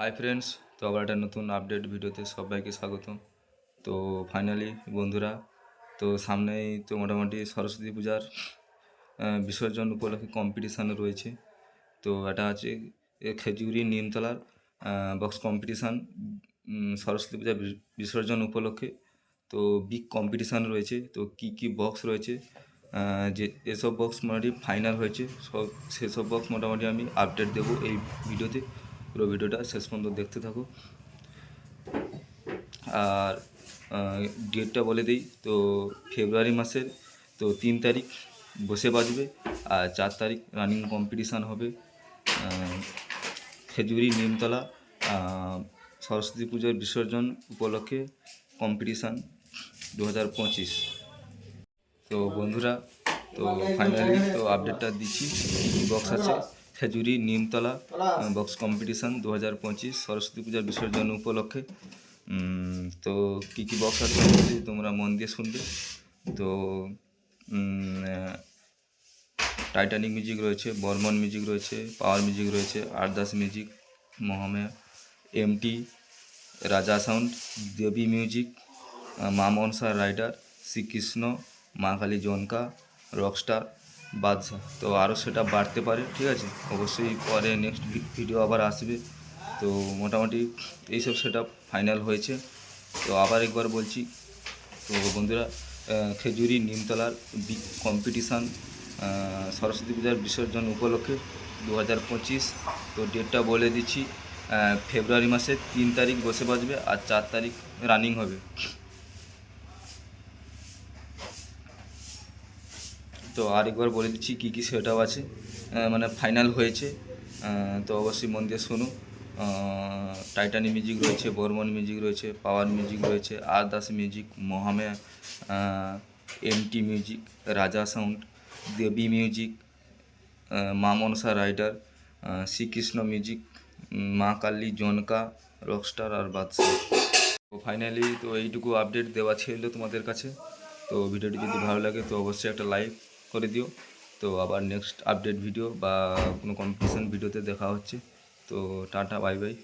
Hi friends তো আবার একটা নতুন আপডেট ভিডিওতে সবাইকে স্বাগতম। তো ফাইনালি বন্ধুরা, তো সামনেই তো মোটামুটি সরস্বতী পূজার বিসর্জন উপলক্ষে কম্পিটিশান রয়েছে। তো এটা আছে খেজুরি নিমতলার বক্স কম্পিটিশান সরস্বতী পূজা বিস- বিসর্জন উপলক্ষে। তো বিগ কম্পিটিশান রয়েছে। তো কি কি বক্স রয়েছে? যে এসব বক্স মোটামুটি ফাইনাল হয়েছে। সব, সেসব বক্স মোটামুটি আমি আপডেট দেবো এই ভিডিওতে। পুরো ভিডিওটা শেষ পর্যন্ত দেখতে থাকো। আর ডেটটা বলে দিই, তো ফেব্রুয়ারি মাসের, তো তিন তারিখ বসে বাজবে আর চার তারিখ রানিং কম্পিটিশান হবে। খেজুরি, নিমতলা সরস্বতী পুজোর বিসর্জন উপলক্ষে কম্পিটিশান দু হাজার পঁচিশ। তো বন্ধুরা, তো ফাইনালি তো আপডেটটা দিচ্ছি বক্স আছে। খেজুরি নিমতলা বক্স কম্পিটিশান দু হাজার পঁচিশ সরস্বতী পূজার বিসর্জন উপলক্ষে। তো কী কী বক্স আছে তোমরা মন দিয়ে শুনবে? তো টাইটানিক মিউজিক রয়েছে বর্মন মিউজিক রয়েছে পাওয়ার মিউজিক রয়েছে Ardas music Mahamaya M T Raja sound Devi music ah, Ma Manasa rider Shrikrishna Maa Kali Janka Rockstar বাদশাহ তো আরও সেটা বাড়তে পারে, ঠিক আছে? অবশ্যই পরে নেক্সট ভিডিও আবার আসবে। তো মোটামুটি এইসব সেটা ফাইনাল হয়েছে। তো আবার একবার বলছি, তো বন্ধুরা খেজুরি নিমতলার কম্পিটিশান সরস্বতী পূজার বিসর্জন উপলক্ষে দু হাজার পঁচিশ, তো ডেটটা বলে দিচ্ছি ফেব্রুয়ারি মাসের তিন তারিখ বসে বাজবে আর চার তারিখ রানিং হবে। তো আরেকবার বলে দিচ্ছি কী কী সেটাও আছে। মানে ফাইনাল হয়েছে। তো অবশ্যই মন দিয়ে শুনো। টাইটানি মিউজিক রয়েছে বর্মন মিউজিক রয়েছে পাওয়ার মিউজিক রয়েছে R Das music Mahamaya MT music Raja sound Devi music Ma Manasa rider Shrikrishna music মা কালী জনকা রকস্টার আর বাদশাহ তো ফাইনালি তো এইটুকু আপডেট দেওয়া ছিল তোমাদের কাছে। তো ভিডিওটি যদি ভালো লাগে তো অবশ্যই একটা লাইক করে দিও। তো আবার নেক্সট আপডেট ভিডিও বা কোনো কম্পিটিশান ভিডিওতে দেখা হচ্ছে। তো টাটা বাই বাই